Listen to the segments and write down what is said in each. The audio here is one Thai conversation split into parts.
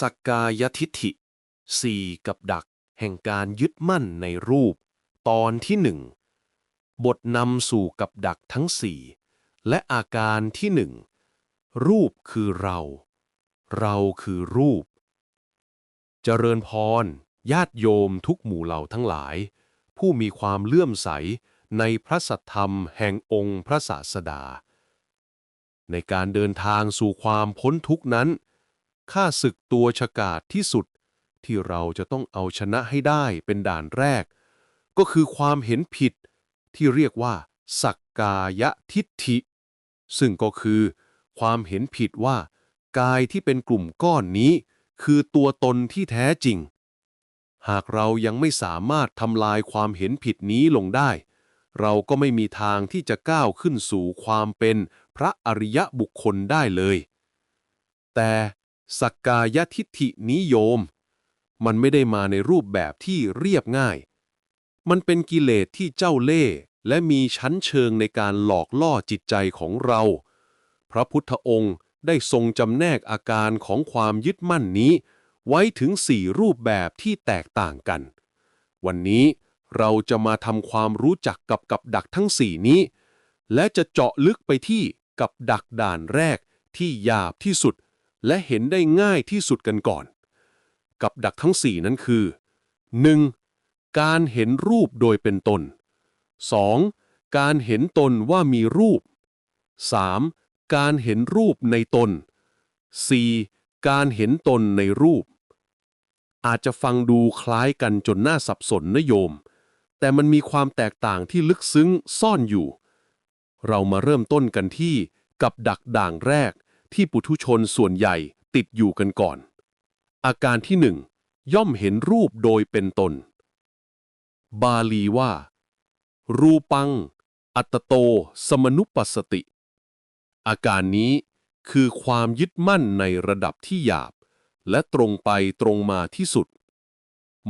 สักกายทิฏฐิสี่กับดัก แห่งการยึดมั่นในรูป ตอนที่หนึ่งบทนำสู่กับดักทั้งสี่และอาการที่หนึ่งรูปคือเรา เราคือรูป เจริญพร ญาติโยมทุกหมู่เหล่าทั้งหลาย ผู้มีความเลื่อมใสในพระสัทธรรมแห่งองค์พระศาสดา ในการเดินทางสู่ความพ้นทุกนั้น ข้าศึกตัวฉกาจที่สุด ที่เราจะต้องเอาชนะให้ได้เป็นด่านแรก ก็คือความเห็นผิดที่เรียกว่าสักกายทิฏฐิ ซึ่งก็คือ ความเห็นผิดว่า กายที่เป็นกลุ่มก้อนนี้ คือตัวตนที่แท้จริง หากเรายังไม่สามารถทำลายความเห็นผิดนี้ลงได้ เราก็ไม่มีทางที่จะก้าวขึ้นสู่ความเป็นพระอริยบุคคลได้เลย แต่ สักกายทิฏฐินิยม มันไม่ได้มาในรูปแบบที่เรียบง่าย มันเป็นกิเลสที่เจ้าเล่ห์และมีชั้นเชิงในการหลอกล่อจิตใจของเรา พระพุทธองค์ได้ทรงจำแนกอาการของความยึดมั่นนี้ ไว้ถึงสี่รูปแบบที่แตกต่างกัน วันนี้เราจะมาทำความรู้จักกับกับดักทั้งสี่นี้ และจะเจาะลึกไปที่กับดักด่านแรกที่หยาบที่สุด และเห็นได้ง่ายที่สุดกันก่อน กับดักทั้งสี่นั้นคือ 1. การเห็นรูปโดยเป็นตน 2. การเห็นตนว่ามีรูป 3. การเห็นรูปในตน 4. การเห็นตนในรูป อาจจะฟังดูคล้ายกันจนน่าสับสนนะโยม แต่มันมีความแตกต่างที่ลึกซึ้งซ่อนอยู่ เรามาเริ่มต้นกันที่กับดักด่างแรก ที่ปุถุชนส่วนใหญ่ติดอยู่กันก่อน อาการที่หนึ่งย่อมเห็นรูปโดยเป็นตน บาลีว่า รูปัง อัตโต สมนุปัสสติ อาการนี้คือความยึดมั่นในระดับที่หยาบ และตรงไปตรงมาที่สุด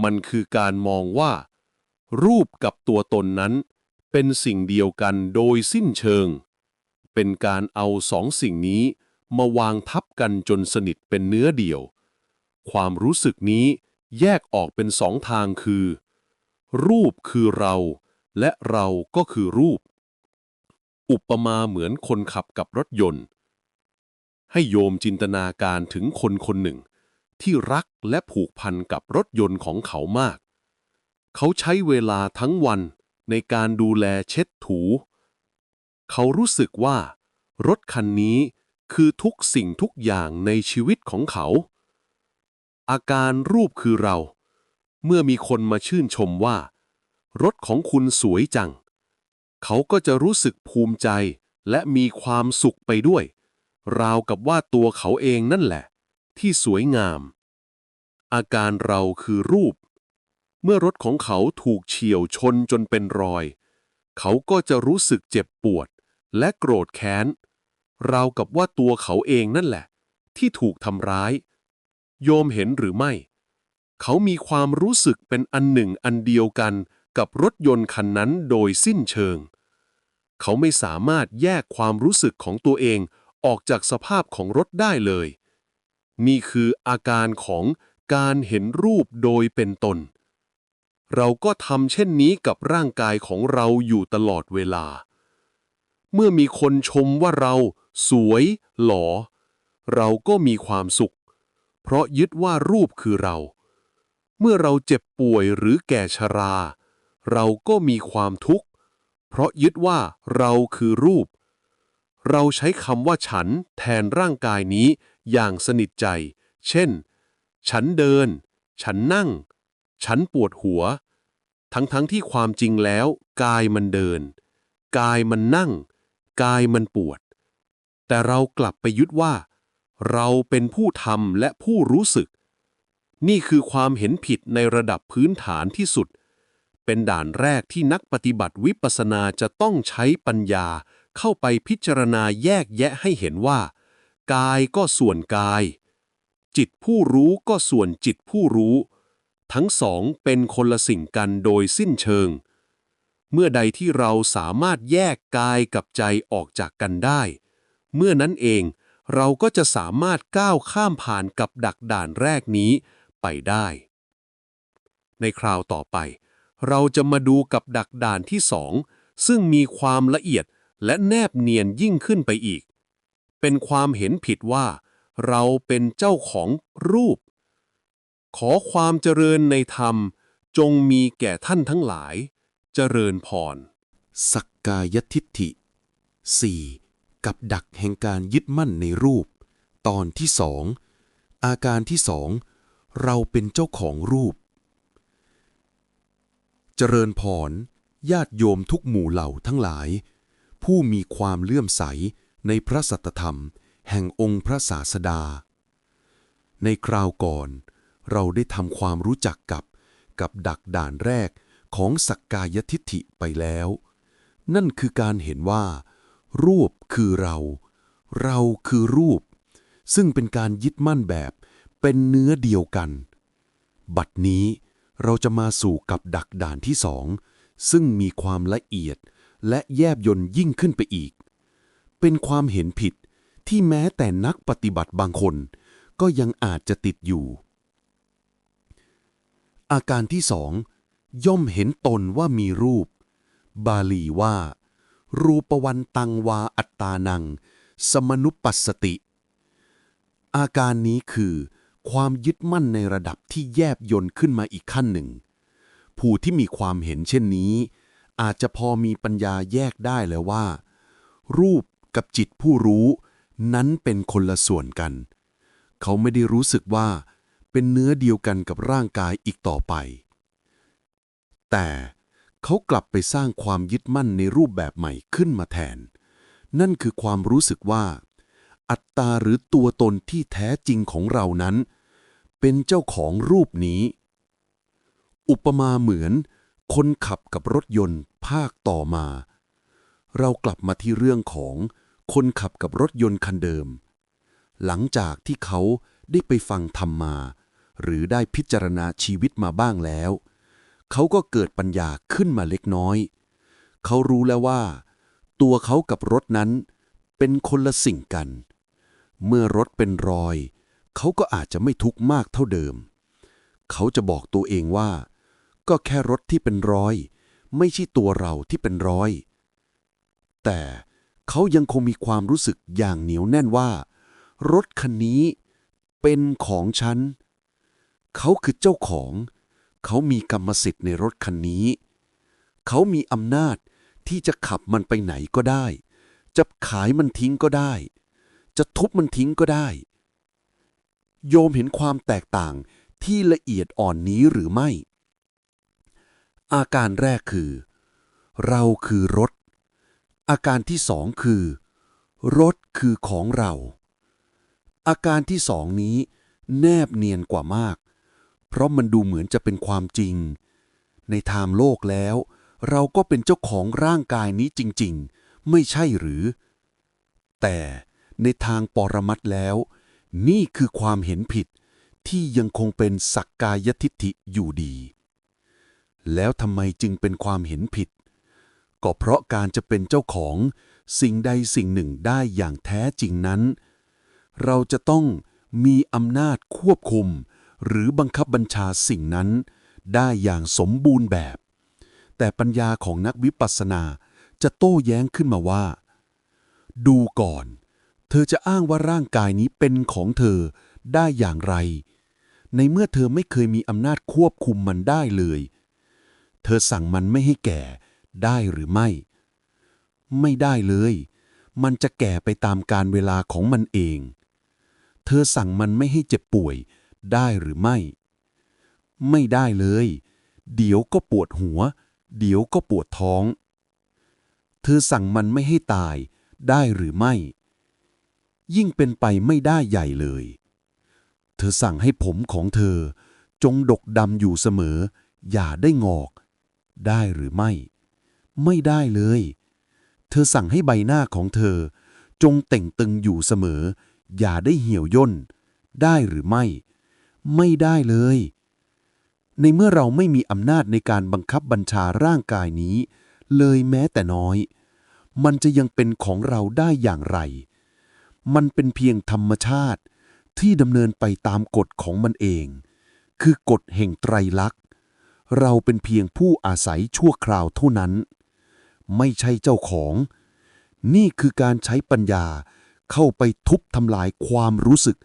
มันคือการมองว่า รูปกับตัวตนนั้น เป็นสิ่งเดียวกันโดยสิ้นเชิง เป็นการเอาสองสิ่งนี้ มาวางทับกันจนสนิทเป็นเนื้อเดียว ความรู้สึกนี้แยกออกเป็นสองทางคือ รูปคือเรา และเราก็คือรูป อุปมาเหมือนคนขับกับรถยนต์ ให้โยมจินตนาการถึงคนคนหนึ่ง ที่รักและผูกพันกับรถยนต์ของเขามาก เขาใช้เวลาทั้งวันในการดูแลเช็ดถู เขารู้สึกว่ารถคันนี้ คือทุกสิ่งทุกอย่างในชีวิตของเขา อาการรูปคือเรา เมื่อมีคนมาชื่นชมว่า รถของคุณสวยจัง เขาก็จะรู้สึกภูมิใจและมีความสุขไปด้วย ราวกับว่าตัวเขาเองนั่นแหละ ที่สวยงาม อาการเราคือรูป เมื่อรถของเขาถูกเฉียวชนจนเป็นรอย เขาก็จะรู้สึกเจ็บปวดและโกรธแค้น ราวกับว่าตัวเขาเองนั่นแหละ ที่ถูกทำร้าย โยมเห็นหรือไม่ เขามีความรู้สึกเป็นอันหนึ่งอันเดียวกันกับรถยนต์คันนั้นโดยสิ้นเชิง เขาไม่สามารถแยกความรู้สึกของตัวเองออกจากสภาพของรถได้เลย นี่คืออาการของการเห็นรูปโดยเป็นตน เราก็ทำเช่นนี้กับร่างกายของเราอยู่ตลอดเวลา เมื่อมีคนชมว่าเรา สวย หลอเราก็มีความสุข เพราะยึดว่ารูปคือเรา เมื่อเราเจ็บป่วยหรือแก่ชรา เราก็มีความทุกข์ เพราะยึดว่าเราคือรูป เราใช้คำว่าฉันแทนร่างกายนี้อย่างสนิทใจ เช่น ฉันเดิน ฉันนั่ง ฉันปวดหัว ทั้งๆทที่ความจริงแล้ว กายมันเดิน กายมันนั่ง กายมันปวด แต่เรากลับไปยึดว่า เราเป็นผู้ทำและผู้รู้สึก นี่คือความเห็นผิดในระดับพื้นฐานที่สุด เป็นด่านแรกที่นักปฏิบัติวิปัสสนาจะต้องใช้ปัญญาเข้าไปพิจารณาแยกแยะให้เห็นว่า กายก็ส่วนกาย จิตผู้รู้ก็ส่วนจิตผู้รู้ ทั้งสองเป็นคนละสิ่งกันโดยสิ้นเชิง เมื่อใดที่เราสามารถแยกกายกับใจออกจากกันได้ เมื่อนั้นเองเราก็จะสามารถก้าวข้ามผ่านกับดักด่านแรกนี้ไปได้ ในคราวต่อไป เราจะมาดูกับดักด่านที่สองซึ่งมีความละเอียดและแนบเนียนยิ่งขึ้นไปอีก เป็นความเห็นผิดว่า เราเป็นเจ้าของรูป ขอความเจริญในธรรมจงมีแก่ท่านทั้งหลาย เจริญพร สักกายทิฏฐิ 4. กับดักแห่งการยึดมั่นในรูป ตอนที่สองอาการที่สองเราเป็นเจ้าของรูป เจริญพรญาติโยมทุกหมู่เหล่าทั้งหลาย ผู้มีความเลื่อมใสในพระสัตธรรม แห่งองค์พระศาสดา ในคราวก่อน เราได้ทำความรู้จักกับ กับดักด่านแรก ของสักกายทิฏฐิไปแล้ว นั่นคือการเห็นว่า รูปคือเรา เราคือรูป ซึ่งเป็นการยึดมั่นแบบเป็นเนื้อเดียวกัน บัดนี้เราจะมาสู่กับดักด่านที่สอง ซึ่งมีความละเอียดและแยบยนยิ่งขึ้นไปอีก เป็นความเห็นผิดที่แม้แต่นักปฏิบัติบางคน ก็ยังอาจจะติดอยู่ อาการที่สอง ย่อมเห็นตนว่ามีรูป บาลีว่า รูปวันตังวาอัตตานัง สมนุปัสสติ อาการนี้คือ ความยึดมั่นในระดับที่แยบยนต์ขึ้นมาอีกขั้นหนึ่ง ผู้ที่มีความเห็นเช่นนี้ อาจจะพอมีปัญญาแยกได้แล้วว่า รูปกับจิตผู้รู้นั้นเป็นคนละส่วนกัน เขาไม่ได้รู้สึกว่าเป็นเนื้อเดียวกันกับร่างกายอีกต่อไป แต่เขากลับไปสร้างความยึดมั่นในรูปแบบใหม่ขึ้นมาแทน นั่นคือความรู้สึกว่า อัตตาหรือตัวตนที่แท้จริงของเรานั้น เป็นเจ้าของรูปนี้ อุปมาเหมือน คนขับกับรถยนต์ภาคต่อมา เรากลับมาที่เรื่องของคนขับกับรถยนต์คันเดิม หลังจากที่เขาได้ไปฟังธรรมมา หรือได้พิจารณาชีวิตมาบ้างแล้ว เขาก็เกิดปัญญาขึ้นมาเล็กน้อย เขารู้แล้วว่า ตัวเขากับรถนั้นเป็นคนละสิ่งกัน เมื่อรถเป็นรอย เขาก็อาจจะไม่ทุกข์มากเท่าเดิม เขาจะบอกตัวเองว่า ก็แค่รถที่เป็นรอย ไม่ใช่ตัวเราที่เป็นรอย แต่เขายังคงมีความรู้สึกอย่างเหนียวแน่นว่า รถคันนี้เป็นของฉัน เขาคือเจ้าของ เขามีกรรมสิทธิ์ในรถคันนี้ เขามีอำนาจที่จะขับมันไปไหนก็ได้ จะขายมันทิ้งก็ได้ จะทุบมันทิ้งก็ได้ โยมเห็นความแตกต่างที่ละเอียดอ่อนนี้หรือไม่ อาการแรกคือ เราคือรถ อาการที่สองคือ รถคือของเรา อาการที่สองนี้แนบเนียนกว่ามาก เพราะมันดูเหมือนจะเป็นความจริง ในทางโลกแล้ว เราก็เป็นเจ้าของร่างกายนี้จริง ๆ ไม่ใช่หรือ แต่ในทางปรมัตถ์แล้ว นี่คือความเห็นผิดที่ยังคงเป็นสักกายทิฏฐิอยู่ดี แล้วทำไมจึงเป็นความเห็นผิด ก็เพราะการจะเป็นเจ้าของสิ่งใดสิ่งหนึ่งได้อย่างแท้จริงนั้น เราจะต้องมีอำนาจควบคุม หรือบังคับบัญชาสิ่งนั้น ได้อย่างสมบูรณ์แบบ แต่ปัญญาของนักวิปัสสนาจะโต้แย้งขึ้นมาว่า ดูก่อน เธอจะอ้างว่าร่างกายนี้เป็นของเธอได้อย่างไร ในเมื่อเธอไม่เคยมีอำนาจควบคุมมันได้เลย เธอสั่งมันไม่ให้แก่ได้หรือไม่ ไม่ได้เลย มันจะแก่ไปตามการเวลาของมันเอง เธอสั่งมันไม่ให้เจ็บป่วย ได้หรือไม่ ไม่ได้เลย เดี๋ยวก็ปวดหัว เดี๋ยวก็ปวดท้อง เธอสั่งมันไม่ให้ตายได้หรือไม่ ยิ่งเป็นไปไม่ได้ใหญ่เลย เธอสั่งให้ผมของเธอ จงดกดำอยู่เสมอ อย่าได้งอก ได้หรือไม่ ไม่ได้เลย เธอสั่งให้ใบหน้าของเธอ จงเต่งตึงอยู่เสมอ อย่าได้เหี่ยวย่นได้หรือไม่ ไม่ได้เลย ในเมื่อเราไม่มีอำนาจในการบังคับบัญชาร่างกายนี้ เลยแม้แต่น้อย มันจะยังเป็นของเราได้อย่างไร มันเป็นเพียงธรรมชาติที่ดำเนินไปตามกฎของมันเอง คือกฎแห่งไตรลักษณ์ เราเป็นเพียงผู้อาศัยชั่วคราวเท่านั้น ไม่ใช่เจ้าของ นี่คือการใช้ปัญญาเข้าไปทุบทำลายความรู้สึก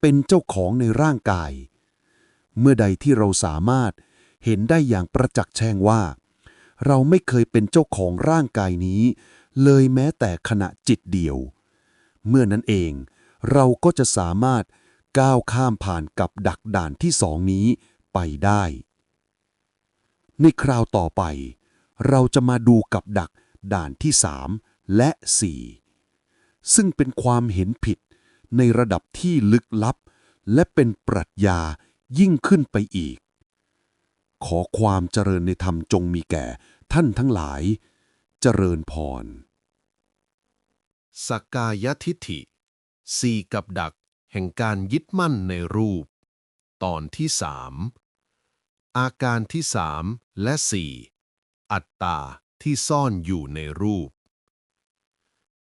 เป็นเจ้าของในร่างกาย เมื่อใดที่เราสามารถเห็นได้อย่างประจักษ์แช่งว่า เราไม่เคยเป็นเจ้าของร่างกายนี้ เลยแม้แต่ขณะจิตเดียว เมื่อนั้นเองเราก็จะสามารถก้าวข้ามผ่านกับดักด่านที่สองนี้ไปได้ ในคราวต่อไป เราจะมาดูกับดักด่านที่สามและสี่ซึ่งเป็นความเห็นผิด ในระดับที่ลึกลับ และเป็นปรัชญายิ่งขึ้นไปอีก ขอความเจริญในธรรมจงมีแก่ท่านทั้งหลาย เจริญพรสกกายทิฐิสี่กับดักแห่งการยึดมั่นในรูป ตอนที่สามอาการที่สามและสี่อัตตาที่ซ่อนอยู่ในรูป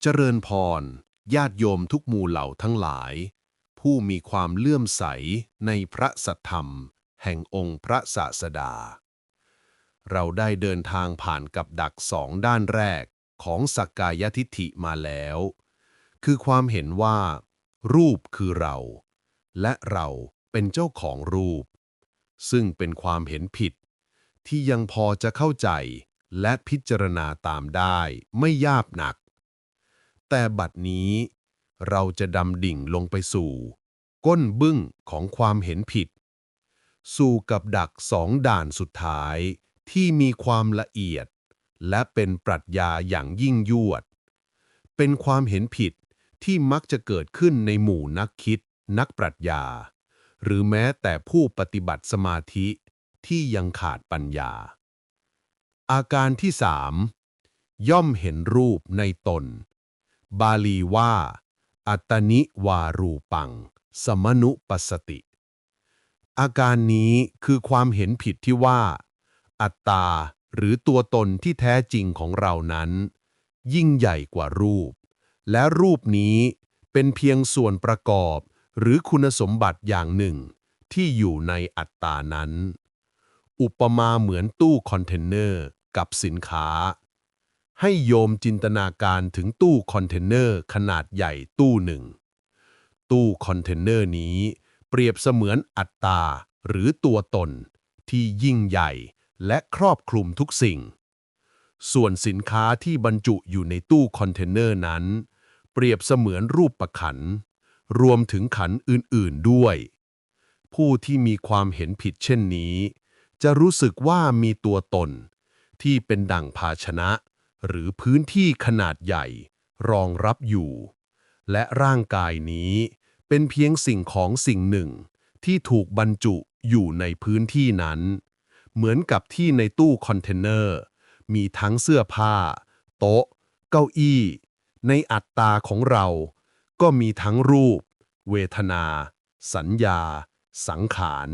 เจริญพร ญาติโยมทุกหมู่เหล่าทั้งหลาย ผู้มีความเลื่อมใสในพระสัทธรรม แห่งองค์พระศาสดา เราได้เดินทางผ่านกับดักสองด้านแรกของสักกายทิฏฐิมาแล้ว คือความเห็นว่า รูปคือเรา และเราเป็นเจ้าของรูป ซึ่งเป็นความเห็นผิด ที่ยังพอจะเข้าใจและพิจารณาตามได้ไม่ยากหนัก แต่บัดนี้ เราจะดำดิ่งลงไปสู่ ก้นบึ้งของความเห็นผิด สู่กับดักสองด่านสุดท้ายที่มีความละเอียด และเป็นปรัชญาอย่างยิ่งยวด เป็นความเห็นผิดที่มักจะเกิดขึ้นในหมู่นักคิด นักปรัชญา หรือแม้แต่ผู้ปฏิบัติสมาธิที่ยังขาดปัญญา อาการที่สามย่อมเห็นรูปในตน บาลีว่า อัตตนิวารูปัง สมนุปสติ อาการนี้คือความเห็นผิดที่ว่า อัตตาหรือตัวตนที่แท้จริงของเรานั้น ยิ่งใหญ่กว่ารูป และรูปนี้เป็นเพียงส่วนประกอบหรือคุณสมบัติอย่างหนึ่ง ที่อยู่ในอัตตานั้น อุปมาเหมือนตู้คอนเทนเนอร์กับสินค้า ให้โยมจินตนาการถึงตู้คอนเทนเนอร์ขนาดใหญ่ตู้หนึ่ง ตู้คอนเทนเนอร์นี้ เปรียบเสมือนอัตตาหรือตัวตน ที่ยิ่งใหญ่และครอบคลุมทุกสิ่ง ส่วนสินค้าที่บรรจุอยู่ในตู้คอนเทนเนอร์นั้น เปรียบเสมือนรูปประขัน รวมถึงขันอื่น ๆ ด้วย ผู้ที่มีความเห็นผิดเช่นนี้ จะรู้สึกว่ามีตัวตน ที่เป็นดั่งภาชนะ หรือพื้นที่ขนาดใหญ่ รองรับอยู่ และร่างกายนี้เป็นเพียงสิ่งของสิ่งหนึ่ง ที่ถูกบรรจุอยู่ในพื้นที่นั้น เหมือนกับที่ในตู้คอนเทนเนอร์ มีทั้งเสื้อผ้า โต๊ะ เก้าอี้ ในอัตตาของเรา ก็มีทั้งรูป เวทนา สัญญา สังขาร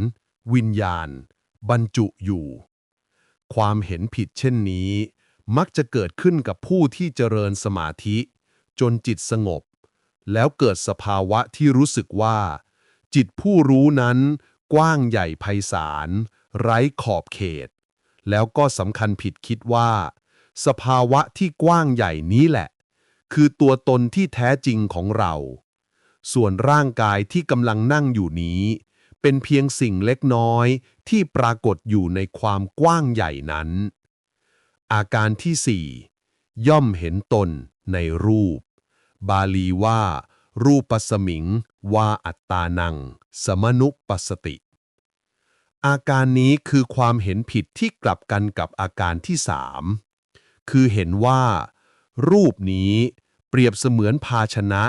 วิญญาณ บรรจุอยู่ ความเห็นผิดเช่นนี้ มักจะเกิดขึ้นกับผู้ที่เจริญสมาธิ จนจิตสงบ แล้วเกิดสภาวะที่รู้สึกว่า จิตผู้รู้นั้นกว้างใหญ่ไพศาล ไร้ขอบเขต แล้วก็สำคัญผิดคิดว่า สภาวะที่กว้างใหญ่นี้แหละ คือตัวตนที่แท้จริงของเรา ส่วนร่างกายที่กำลังนั่งอยู่นี้ เป็นเพียงสิ่งเล็กน้อยที่ปรากฏอยู่ในความกว้างใหญ่นั้น อาการที่สี่ย่อมเห็นตนในรูป บาลีว่า รูปปัสมิงว่าอัตตานัง สมนุปัสติ อาการนี้คือความเห็นผิดที่กลับกันกับอาการที่สามคือเห็นว่า รูปนี้เปรียบเสมือนภาชนะ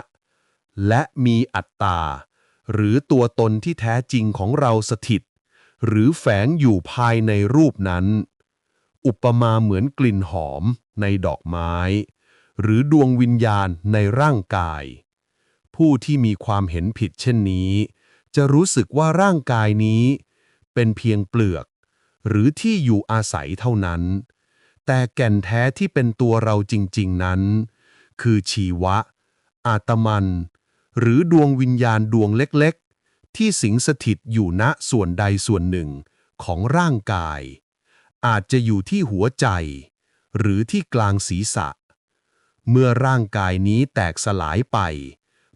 และมีอัตตา หรือตัวตนที่แท้จริงของเราสถิต หรือแฝงอยู่ภายในรูปนั้น อุปมาเหมือนกลิ่นหอมในดอกไม้ หรือดวงวิญญาณในร่างกาย ผู้ที่มีความเห็นผิดเช่นนี้ จะรู้สึกว่าร่างกายนี้ เป็นเพียงเปลือก หรือที่อยู่อาศัยเท่านั้น แต่แก่นแท้ที่เป็นตัวเราจริง ๆ นั้น คือชีวะ อาตมัน หรือดวงวิญญาณดวงเล็ก ๆ ที่สิงสถิตอยู่ณส่วนใดส่วนหนึ่งของร่างกาย อาจจะอยู่ที่หัวใจ หรือที่กลางศีรษะ เมื่อร่างกายนี้แตกสลายไป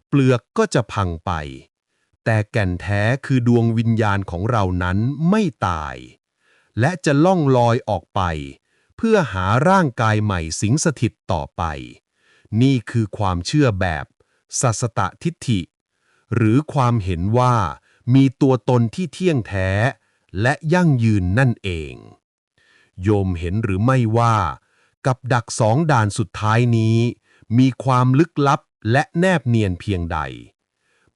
เปลือกก็จะพังไป แต่แก่นแท้คือดวงวิญญาณของเรานั้นไม่ตาย และจะล่องลอยออกไป เพื่อหาร่างกายใหม่สิงสถิตต่อไป นี่คือความเชื่อแบบสัสตทิฏฐิ หรือความเห็นว่ามีตัวตนที่เที่ยงแท้ และยั่งยืนนั่นเอง โยมเห็นหรือไม่ว่า กับดักสองด่านสุดท้ายนี้ มีความลึกลับและแนบเนียนเพียงใด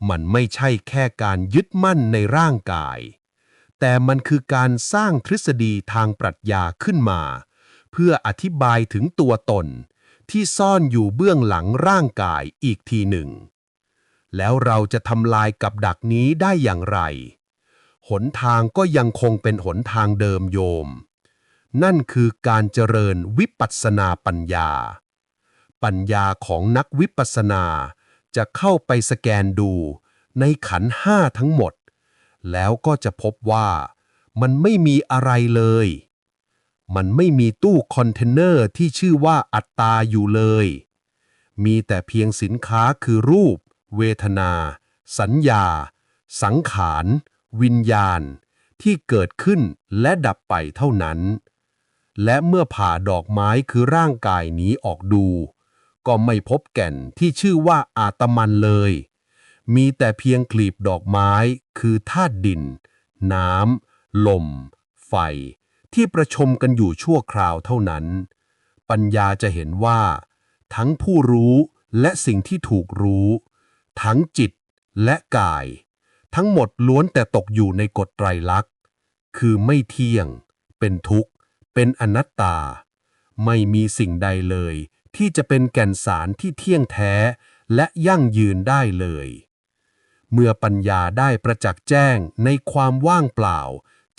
มันไม่ใช่แค่การยึดมั่นในร่างกาย แต่มันคือการสร้างทฤษฎีทางปรัชญาขึ้นมา เพื่ออธิบายถึงตัวตน ที่ซ่อนอยู่เบื้องหลังร่างกายอีกทีหนึ่ง แล้วเราจะทำลายกับดักนี้ได้อย่างไร หนทางก็ยังคงเป็นหนทางเดิมโยม นั่นคือการเจริญวิปัสสนาปัญญา ปัญญาของนักวิปัสสนาจะเข้าไปสแกนดูในขันห้าทั้งหมด แล้วก็จะพบว่ามันไม่มีอะไรเลย มันไม่มีตู้คอนเทนเนอร์ที่ชื่อว่าอัตตาอยู่เลย มีแต่เพียงสินค้าคือรูป เวทนา สัญญา สังขาร วิญญาณ ที่เกิดขึ้นและดับไปเท่านั้น และเมื่อผ่าดอกไม้คือร่างกายนี้ออกดู ก็ไม่พบแก่นที่ชื่อว่าอาตมันเลย มีแต่เพียงกลีบดอกไม้คือธาตุดิน น้ำลม ไฟ ที่ประชมกันอยู่ชั่วคราวเท่านั้น ปัญญาจะเห็นว่า ทั้งผู้รู้และสิ่งที่ถูกรู้ ทั้งจิตและกาย ทั้งหมดล้วนแต่ตกอยู่ในกฎไตรลักษณ์ คือไม่เที่ยง เป็นทุกข์ เป็นอนัตตา ไม่มีสิ่งใดเลย ที่จะเป็นแก่นสารที่เที่ยงแท้และยั่งยืนได้เลย เมื่อปัญญาได้ประจักษ์แจ้งในความว่างเปล่า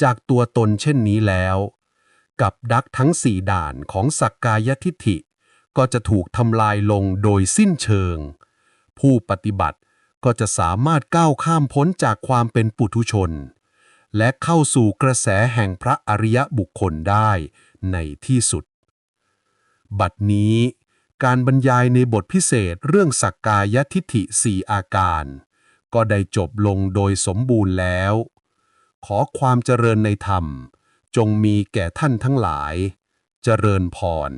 จากตัวตนเช่นนี้แล้ว กับดักทั้งสี่ด่านของสักกายทิฏฐิ ก็จะถูกทำลายลงโดยสิ้นเชิง ผู้ปฏิบัติก็จะสามารถก้าวข้ามพ้นจากความเป็นปุถุชน และเข้าสู่กระแสแห่งพระอริยบุคคลได้ในที่สุด บัดนี้ การบรรยายในบทพิเศษเรื่องสักกายทิฏฐิสี่อาการ ก็ได้จบลงโดยสมบูรณ์แล้ว ขอความเจริญในธรรม จงมีแก่ท่านทั้งหลาย เจริญพร